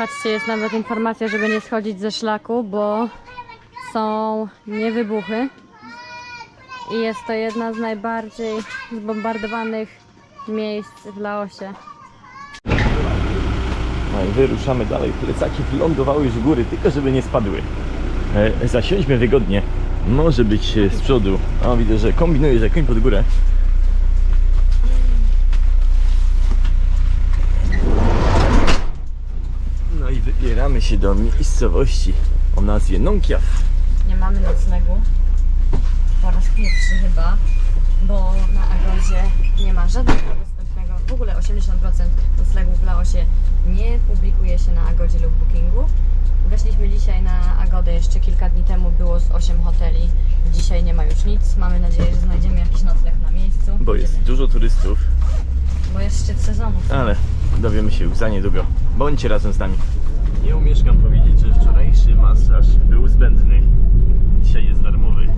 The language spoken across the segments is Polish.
Patrzcie, jest nawet informacja, żeby nie schodzić ze szlaku, bo są niewybuchy. I jest to jedna z najbardziej zbombardowanych miejsc w Laosie. No i wyruszamy dalej. Plecaki wylądowały już w góry, tylko żeby nie spadły. E, zasiądźmy wygodnie. Może być z przodu. O, widzę, że kombinuje, że koń pod górę. No i wybieramy się do miejscowości o nazwie Nongkiaf. Nie mamy noclegu. Po raz pierwszy chyba, bo na Agodzie nie ma żadnego dostępnego. W ogóle 80% noclegów w Laosie nie publikuje się na Agodzie lub Bookingu. Weszliśmy dzisiaj na Agodę, jeszcze kilka dni temu było z 8 hoteli. Dzisiaj nie ma już nic. Mamy nadzieję, że znajdziemy jakiś nocleg na miejscu. Bo jest Idziemy. dużo turystów, Bo jest szczyt sezonu. ale dowiemy się już za niedługo. Bądźcie razem z nami. Nie umieszkam powiedzieć, że wczorajszy masaż był zbędny. Dzisiaj jest darmowy.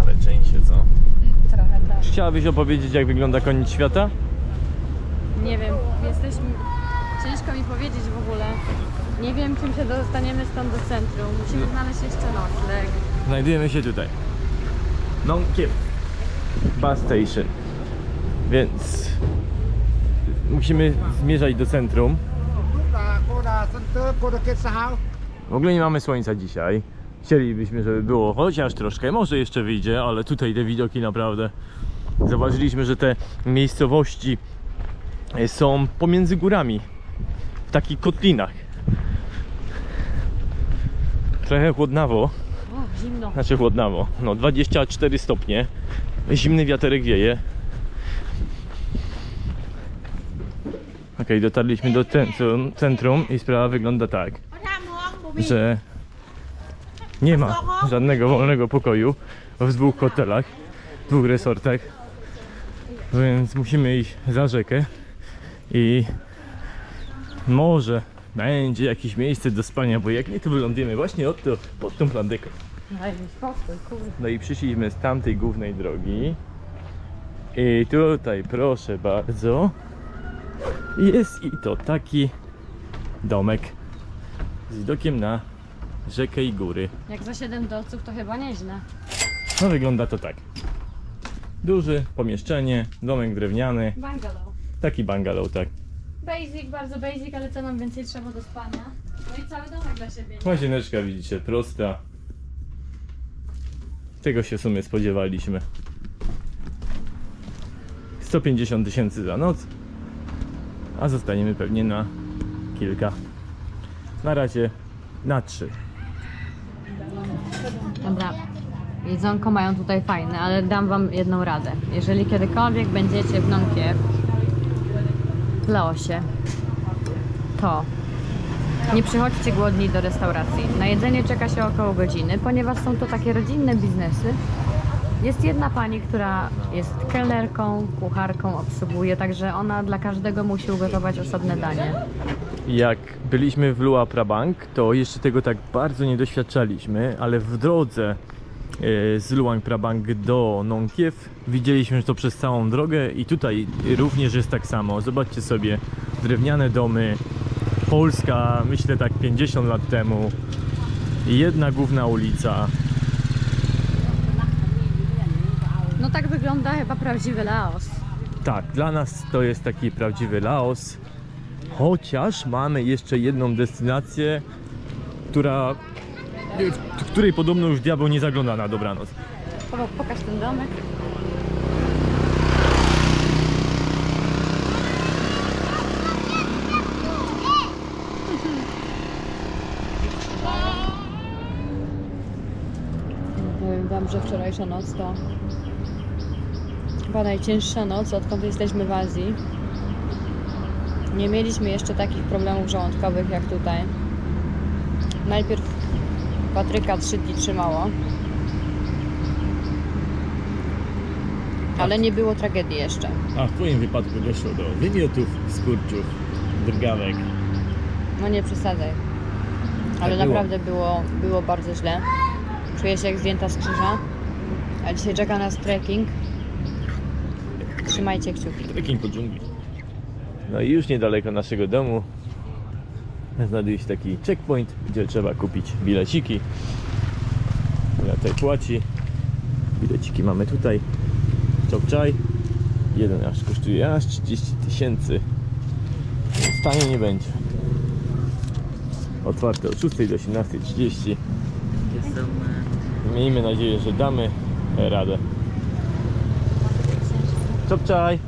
Ale częściej co? Trochę tak. Chciałabyś opowiedzieć, jak wygląda koniec świata? Nie wiem, jesteśmy. Ciężko mi powiedzieć w ogóle. Nie wiem, czym się dostaniemy stąd do centrum. Musimy znaleźć jeszcze nocleg. Znajdujemy się tutaj. Nongkiep Bus Station. Więc musimy zmierzać do centrum. W ogóle nie mamy słońca dzisiaj. Chcielibyśmy, żeby było chociaż troszkę. Może jeszcze wyjdzie, ale tutaj te widoki naprawdę. Zobaczyliśmy, że te miejscowości e, są pomiędzy górami. W takich kotlinach. Trochę chłodnawo. Zimno. Znaczy chłodnawo. No 24 stopnie. Zimny wiaterek wieje. Dotarliśmy do centrum, centrum i sprawa wygląda tak, że nie ma żadnego wolnego pokoju w dwóch hotelach, dwóch resortach, więc musimy iść za rzekę i może będzie jakieś miejsce do spania, bo jak nie to wylądujemy właśnie od to, pod tą plandeką. Kurde. No i przyszliśmy z tamtej głównej drogi. I tutaj, proszę bardzo, jest i to taki domek z widokiem na rzekę i góry. Jak za 7 dolców to chyba nieźle. No wygląda to tak. Duże pomieszczenie, domek drewniany, Bungalow. taki bungalow, tak. Basic, bardzo basic, ale co nam więcej trzeba do spania? No i cały domek dla siebie. nie? Łazieneczka widzicie, prosta. Tego się w sumie spodziewaliśmy. 150 tysięcy za noc, a zostaniemy pewnie na kilka. Na razie na trzy. Dobra. Jedzonko mają tutaj fajne, ale dam wam jedną radę. Jeżeli kiedykolwiek będziecie w Nongkie, w Laosie, to nie przychodźcie głodni do restauracji. Na jedzenie czeka się około godziny, ponieważ są to takie rodzinne biznesy. Jest jedna pani, która jest kelnerką, kucharką, obsługuje, także ona dla każdego musi ugotować osobne danie. Jak byliśmy w Luang Prabang, to jeszcze tego tak bardzo nie doświadczaliśmy, ale w drodze e, z Luang Prabang do Nongkiew widzieliśmy to przez całą drogę i tutaj również jest tak samo. Zobaczcie sobie drewniane domy, Polska myślę tak 50 lat temu, jedna główna ulica. No tak wygląda chyba prawdziwy Laos. Tak, dla nas to jest taki prawdziwy Laos. Chociaż mamy jeszcze jedną destynację, która, w której podobno już diabeł nie zagląda na dobranoc. Pokaż ten domek. Powiem wam, że wczorajsza noc to chyba najcięższa noc, odkąd jesteśmy w Azji. Nie mieliśmy jeszcze takich problemów żołądkowych jak tutaj. Najpierw Patryka trzy dni trzymało. Ale nie było tragedii jeszcze. A w Twoim wypadku doszło do wymiotów, skurczów, drgawek. No nie przesadzaj. Ale Tak było. naprawdę było, było bardzo źle. Czuję się jak zdjęta z krzyża. A dzisiaj czeka nas trekking. Trzymajcie kciuki. Trekking po dżungli. No i już niedaleko naszego domu znajduje się taki checkpoint, gdzie trzeba kupić bileciki. Ja tutaj płaci. Bileciki mamy tutaj. Chop-chai. Jeden aż kosztuje aż 30 tysięcy. Więc Tanie nie będzie. Otwarte od 6 do 18.30. Miejmy nadzieję, że damy radę. Chop-chai.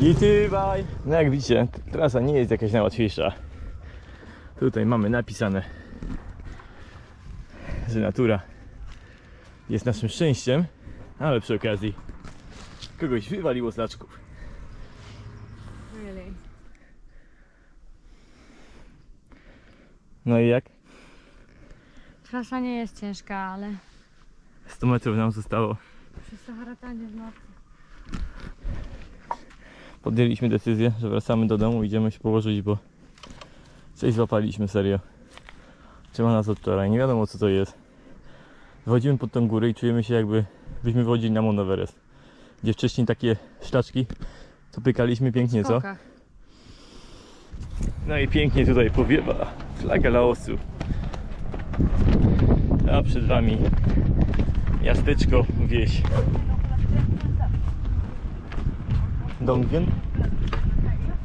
I ty, bye. No jak widzicie, trasa nie jest jakaś najłatwiejsza. Tutaj mamy napisane, że natura jest naszym szczęściem, ale przy okazji kogoś wywaliło z laczków. Really? No i jak? Trasa nie jest ciężka, ale 100 metrów nam zostało. przez to haratanie w nocy. Podjęliśmy decyzję, że wracamy do domu, idziemy się położyć, bo coś złapaliśmy serio. Trzyma nas od wczoraj, nie wiadomo co to jest. Wchodzimy pod tą górę i czujemy się jakby byśmy wchodzili na Mount Everest. Gdzie wcześniej takie szlaczki, co pykaliśmy pięknie, co? No i pięknie tutaj powiewa flaga Laosu. A przed wami miasteczko, wieś. Dongien?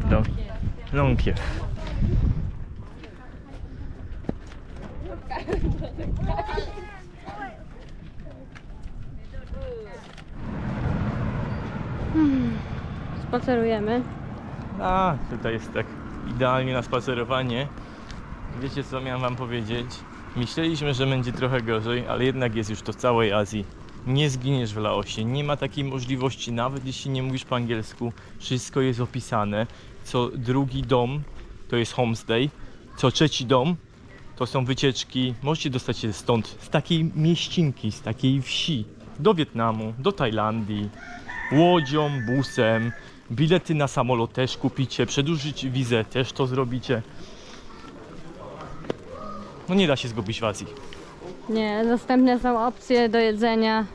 Dong. Longkiew. Spacerujemy. A, tutaj jest tak idealnie na spacerowanie. Wiecie co miałem wam powiedzieć? Myśleliśmy, że będzie trochę gorzej, ale jednak jest już to w całej Azji. Nie zginiesz w Laosie, nie ma takiej możliwości, nawet jeśli nie mówisz po angielsku, wszystko jest opisane. Co drugi dom to jest homestay, co trzeci dom to są wycieczki. Możecie dostać się stąd, z takiej mieścinki, z takiej wsi, do Wietnamu, do Tajlandii, łodzią, busem, bilety na samolot też kupicie, przedłużyć wizę też to zrobicie. No nie da się zgubić w Azji. Nie, dostępne są opcje do jedzenia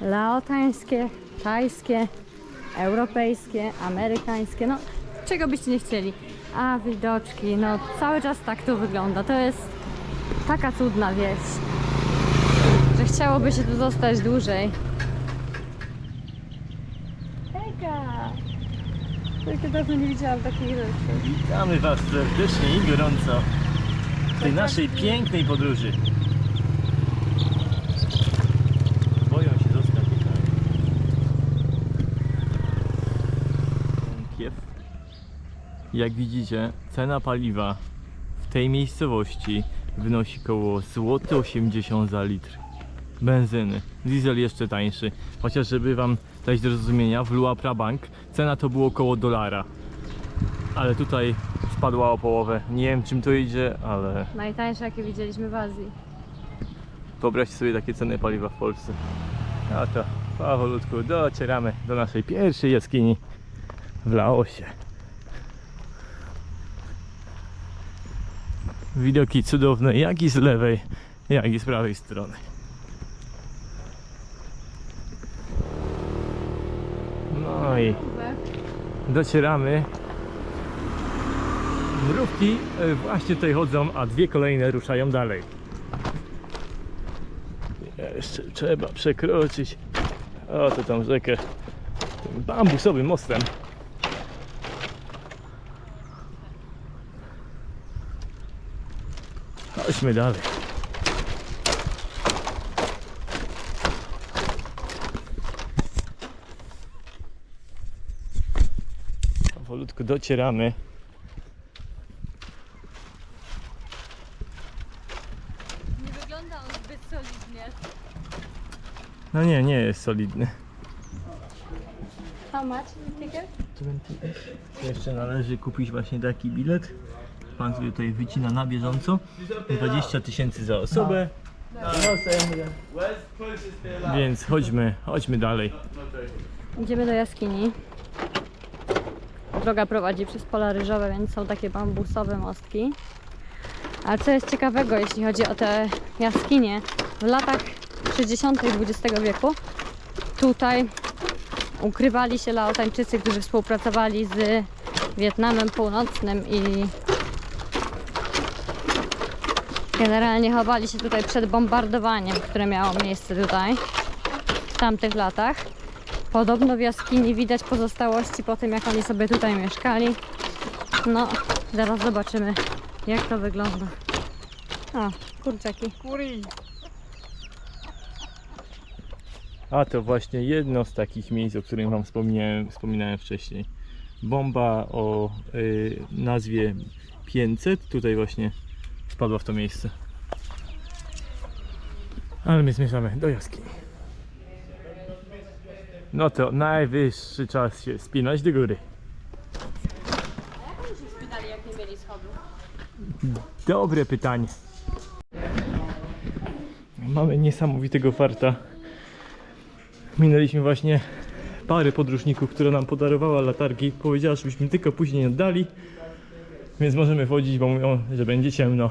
laotańskie, tajskie, europejskie, amerykańskie, no czego byście nie chcieli. A widoczki, no cały czas tak to wygląda. To jest taka cudna wieś, że chciałoby się tu zostać dłużej. Hejka! Jakie dawno nie widziałam takich rzeczy. Witamy Was serdecznie i gorąco tej naszej pięknej podróży. Boją się zostać. Kiew. Jak widzicie, cena paliwa w tej miejscowości wynosi około złoty 80 za litr benzyny. Diesel jeszcze tańszy. Chociaż żeby Wam dać do zrozumienia, w Luapra Bank cena to było około dolara. Ale tutaj spadła o połowę. Nie wiem czym to idzie, ale Najtańsze jakie widzieliśmy w Azji. wyobraźcie sobie takie ceny paliwa w Polsce. A to powolutku docieramy do naszej pierwszej jaskini w Laosie. Widoki cudowne, jak i z lewej, jak i z prawej strony. No i docieramy. Mrówki e, właśnie tutaj chodzą, a dwie kolejne ruszają dalej. Jeszcze trzeba przekroczyć. O, to tam rzekę bambusowym mostem. Chodźmy dalej. Powolutku docieramy. Nie wygląda on zbyt solidnie. No nie, nie jest solidny. How much ticket? Jeszcze należy kupić właśnie taki bilet. Pan sobie tutaj wycina na bieżąco. 20 tysięcy za osobę. Więc chodźmy, chodźmy dalej. Idziemy do jaskini. Droga prowadzi przez pola ryżowe, więc są takie bambusowe mostki. Ale co jest ciekawego, jeśli chodzi o te jaskinie, w latach 60. XX wieku tutaj ukrywali się Laotańczycy, którzy współpracowali z Wietnamem Północnym i generalnie chowali się tutaj przed bombardowaniem, które miało miejsce tutaj w tamtych latach. Podobno w jaskini widać pozostałości po tym, jak oni sobie tutaj mieszkali. No, zaraz zobaczymy, jak to wygląda. O, kurczaki. A to właśnie jedno z takich miejsc, o którym Wam wspomniałem, wspominałem wcześniej. Bomba o y, nazwie 500 tutaj właśnie spadła w to miejsce. Ale my zmierzamy do jaskini. No to najwyższy czas się spinać do góry. A jak oni się wspinali, jak nie mieli schodów? Dobre pytanie. Mamy niesamowitego farta. Minęliśmy właśnie parę podróżników, która nam podarowała latarki. Powiedziała, żebyśmy tylko później nie oddali. Więc możemy wchodzić, bo mówią, że będzie ciemno.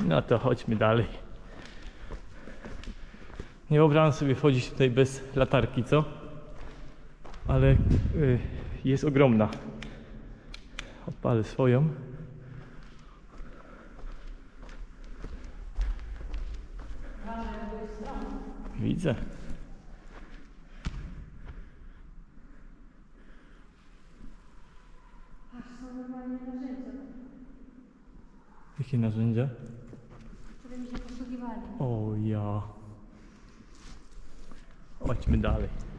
No to chodźmy dalej. Nie wyobrażam sobie wchodzić tutaj bez latarki, co? Ale y, jest ogromna. Odpalę swoją. Widzę. Jakie narzędzia? Którymi się posługiwali. O ja. Chodźmy dalej.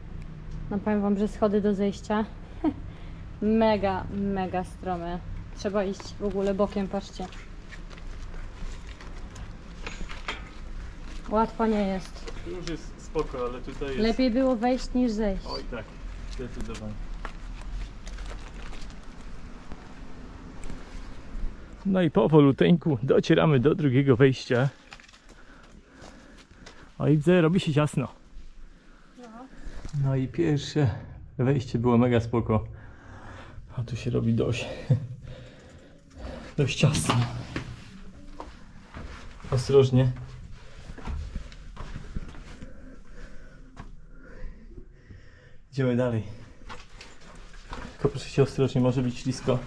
No powiem wam, że schody do zejścia mega, mega strome. Trzeba iść w ogóle bokiem, patrzcie. Łatwo nie jest. Tu już jest spoko, ale tutaj jest... Lepiej było wejść niż zejść. Oj tak, zdecydowanie. No i powoluteńku docieramy do drugiego wejścia. Oj, widzę, robi się ciasno. No i pierwsze wejście było mega spoko. A tu się robi dość, dość ciasno. Ostrożnie. Idziemy dalej. Tylko proszę się ostrożnie, może być ślisko.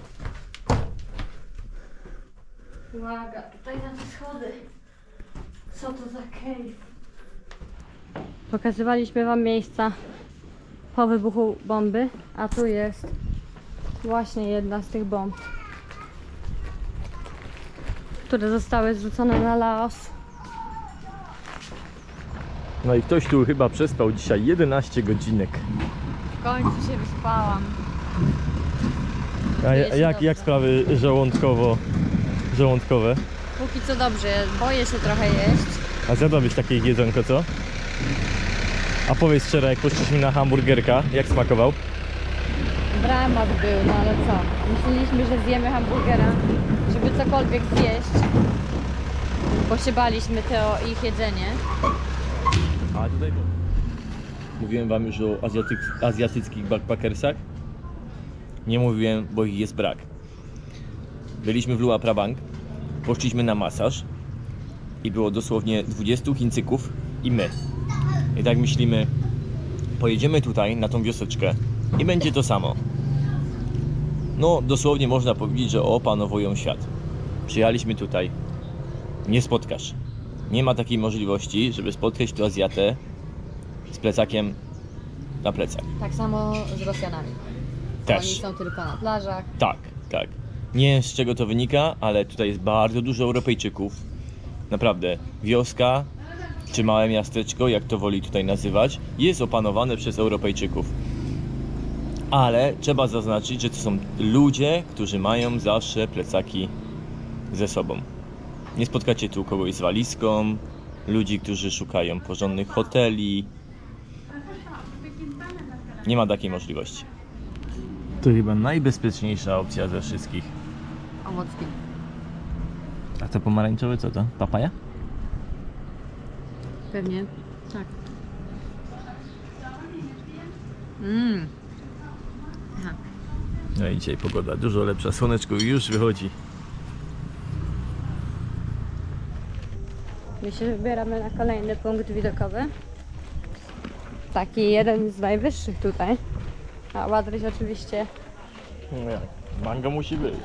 Uwaga, tutaj na te schody. Co to za cave? Pokazywaliśmy wam miejsca po wybuchu bomby, a tu jest właśnie jedna z tych bomb, które zostały zrzucone na Laos. No i ktoś tu chyba przespał dzisiaj 11 godzinek. W końcu się wyspałam. A Czuję ja- się jak, dobrze. jak sprawy żołądkowo, żołądkowe? Póki co dobrze, boję się trochę jeść. A zjadłabyś takie jedzonko, co? A powiedz szczerze, jak poszliśmy na hamburgerka, jak smakował? Dramat był, no ale co? Myśleliśmy, że zjemy hamburgera, żeby cokolwiek zjeść. Bo się baliśmy te o ich jedzenie. A tutaj Mówiłem wam już o azjatyk, azjatyckich backpackersach? Nie mówiłem, bo ich jest brak. Byliśmy w Lua Prabang, poszliśmy na masaż i było dosłownie 20 Chińczyków i my. I tak myślimy, pojedziemy tutaj na tą wioseczkę i będzie to samo. No, dosłownie można powiedzieć, że opanowują świat. Przyjechaliśmy tutaj, nie spotkasz. Nie ma takiej możliwości, żeby spotkać tu Azjatę z plecakiem na plecach. Tak samo z Rosjanami. Też. Oni są tylko na plażach. Tak, tak. Nie wiem z czego to wynika, ale tutaj jest bardzo dużo Europejczyków. Naprawdę, wioska czy małe miasteczko, jak to woli tutaj nazywać, jest opanowane przez Europejczyków. Ale trzeba zaznaczyć, że to są ludzie, którzy mają zawsze plecaki ze sobą. Nie spotkacie tu kogoś z walizką, ludzi, którzy szukają porządnych hoteli. Nie ma takiej możliwości. To chyba najbezpieczniejsza opcja ze wszystkich. Owocki. A to pomarańczowe co to? Papaja? Pewnie. Tak. Mmm. No i dzisiaj pogoda dużo lepsza, słoneczko już wychodzi. My się wybieramy na kolejny punkt widokowy. Taki jeden z najwyższych tutaj. A Ładryś oczywiście jak? Mango musi być.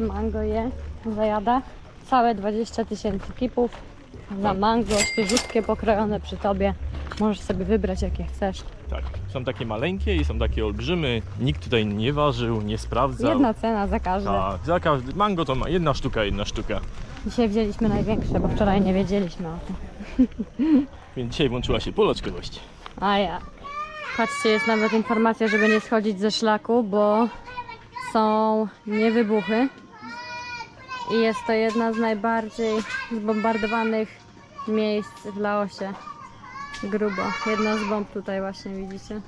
mango je, zajada. Całe 20 tysięcy kipów za mango, świeżutkie, pokrojone przy tobie. Możesz sobie wybrać jakie chcesz. Tak. Są takie maleńkie i są takie olbrzymy. Nikt tutaj nie ważył, nie sprawdzał. Jedna cena za każde. Tak, za każdy. Mango to ma jedna sztuka, jedna sztuka. Dzisiaj wzięliśmy największe, bo wczoraj nie wiedzieliśmy o tym. Więc dzisiaj włączyła się poloczkowość. A ja. Patrzcie, jest nawet informacja, żeby nie schodzić ze szlaku, bo są niewybuchy. I jest to jedna z najbardziej zbombardowanych miejsc w Laosie. Grubo. Jedna z bomb tutaj właśnie widzicie.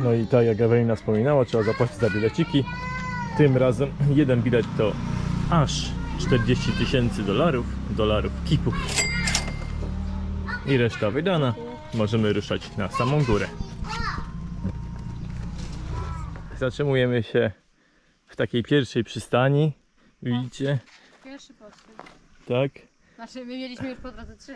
No i tak jak Ewelina wspominała, trzeba zapłacić za bileciki. Tym razem jeden bilet to aż 40 tysięcy dolarów, dolarów kipów. I reszta wydana. Możemy ruszać na samą górę. Zatrzymujemy się w takiej pierwszej przystani. Widzicie? Pierwszy postój. Tak. Znaczy, my mieliśmy już po drodze trzy.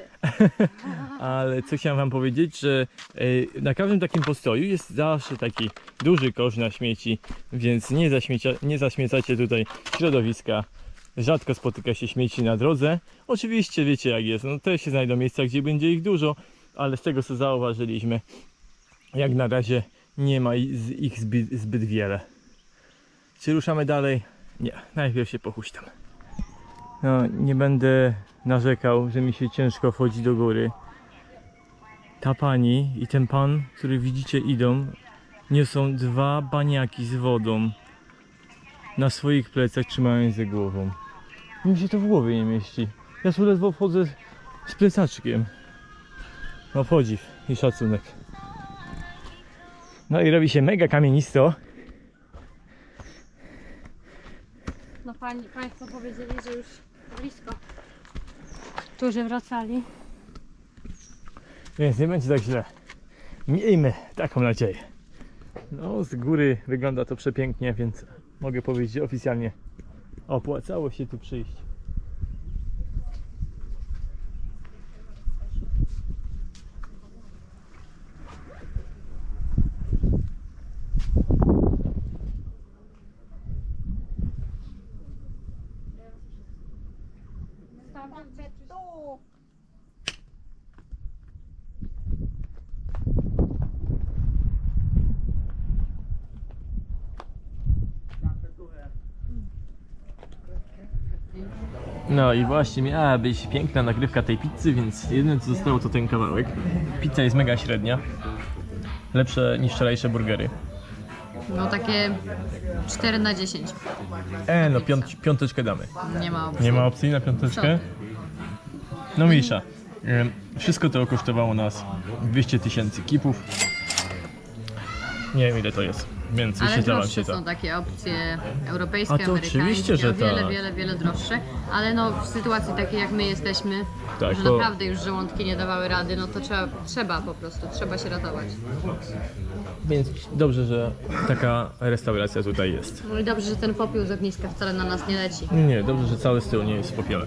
Ale co chciałem wam powiedzieć, że e, na każdym takim postoju jest zawsze taki duży kosz na śmieci, więc nie, zaśmiecia, nie zaśmiecacie tutaj środowiska. Rzadko spotyka się śmieci na drodze. Oczywiście wiecie jak jest, no też się znajdą miejsca, gdzie będzie ich dużo, ale z tego co zauważyliśmy, jak na razie nie ma ich zbyt, zbyt wiele. Czy ruszamy dalej? Nie, najpierw się pochuśtam. No, nie będę narzekał, że mi się ciężko wchodzi do góry. Ta pani i ten pan, który widzicie idą, niosą dwa baniaki z wodą na swoich plecach, trzymając ze głową. Mi się to w głowie nie mieści. Ja tu ledwo wchodzę z plecaczkiem. No podziw i szacunek. No i robi się mega kamienisto. No pani, Państwo powiedzieli, że już blisko. Którzy wracali. Więc nie będzie tak źle. Miejmy taką nadzieję. No, z góry wygląda to przepięknie, więc mogę powiedzieć oficjalnie opłacało się tu przyjść. No i właśnie miała być piękna nagrywka tej pizzy, więc jedyne co zostało to ten kawałek. Pizza jest mega średnia. Lepsze niż wczorajsze burgery. No takie 4 na 10. E, no piąt, piąteczkę damy. Nie ma opcji. Nie ma opcji na piąteczkę? No Misza, em, wszystko to kosztowało nas 200 tysięcy kipów. Nie wiem ile to jest, więc Ale droższe się to. są takie opcje europejskie, A to amerykańskie, oczywiście, że o wiele, tak. wiele, wiele droższe. Ale no w sytuacji takiej jak my jesteśmy, Tak, że to- naprawdę już żołądki nie dawały rady, no to trzeba, trzeba po prostu, trzeba się ratować. Więc dobrze, że taka restauracja tutaj jest. No i dobrze, że ten popiół z ogniska wcale na nas nie leci. Nie, dobrze, że cały styl nie jest w popiele.